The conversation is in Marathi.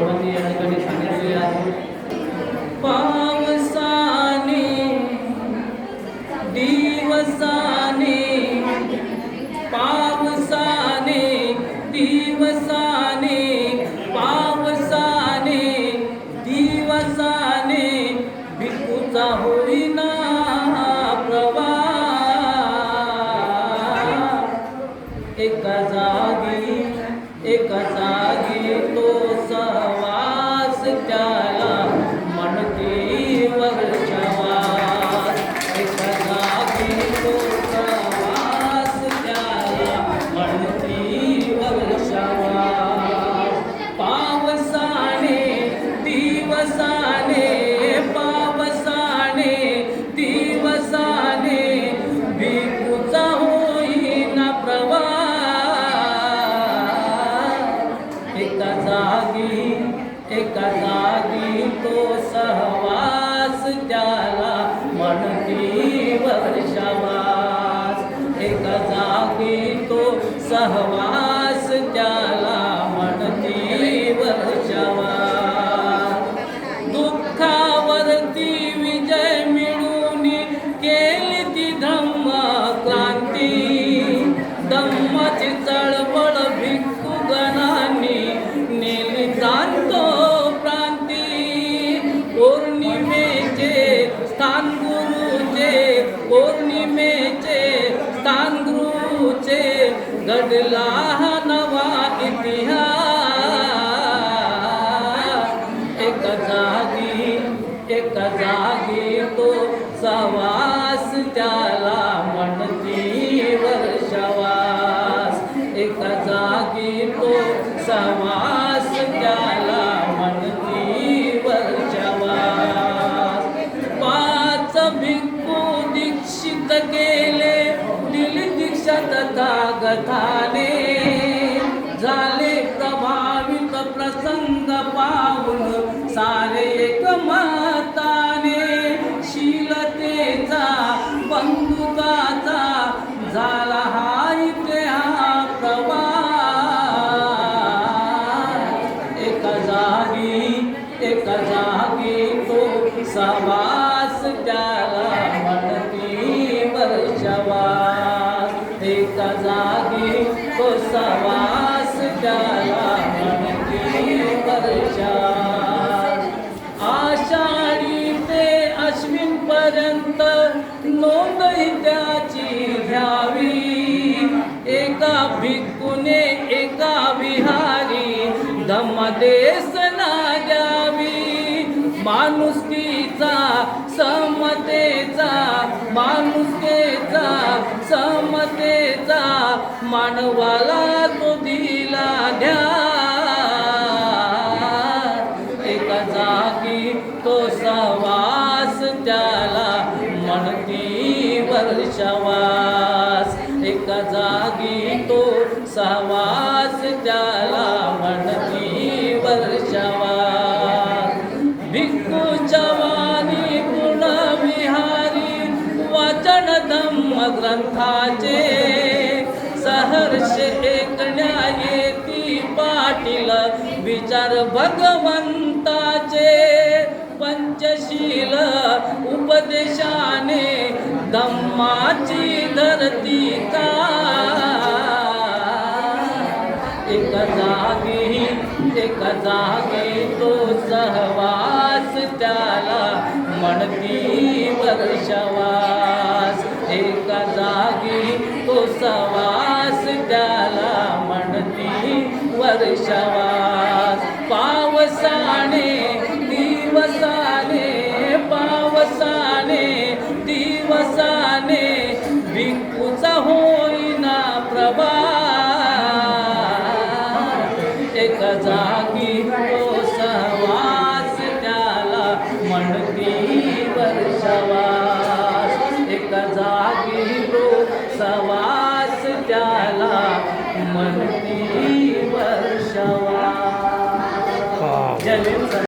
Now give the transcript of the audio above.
सर्वांनी या ठिकाणी सांगितलेले आहे? पावसाने दिवसाने पावसाने दिवसाने पावसाने दिवसाने भिकूचा होईना प्रवाह एका जागी एका जागी सहवास त्याला म्हणती वर्षवास. एक जागी तो सहवास त्याला घडला हा नवा इतिहास. एक जागी एक जागी तो सवास त्याला म्हणती वर्षवास. एक जागी तो सवास त्याला म्हणती वर्षवास. पाच भिक्खू दीक्षित के दीक्षा झाले प्रभावित प्रसंग पाहून सारे एकमताने शीलतेचा बंधुताचा झाला हा इथे हा प्रवास एका जागी एका जागी तो सवा सवास त्याला म्हणती आषाढी ते अश्विन पर्यंत नोंदही त्याची घ्यावी. एका भिक्खूने एका विहारी धम्मदेश ना द्यावी. माणुसकीचा समतेचा माणुसकीचा मानवाला तो दिला द्या एका जागी तो सवास त्याला म्हणती वर्षवास एका जागी तो सवास त्याला म्हणती वर्षवास भिक्खू जवानी गुणविहारी वाचन धम्म ग्रंथाचे हर्ष ऐकण्या येती पाटील विचार भगवंताचे पंचशील उपदेशाने धम्माची धरती का एक जागी एक जागी तो सहवास त्याला म्हणती वर्षवा एका जागी तो सवास त्याला म्हणती वर्षवास. पावसाने दिवसाने पावसाने दिवसाने भिंकूचा होईना प्रभा एका जागी सवास त्याला म्हणती.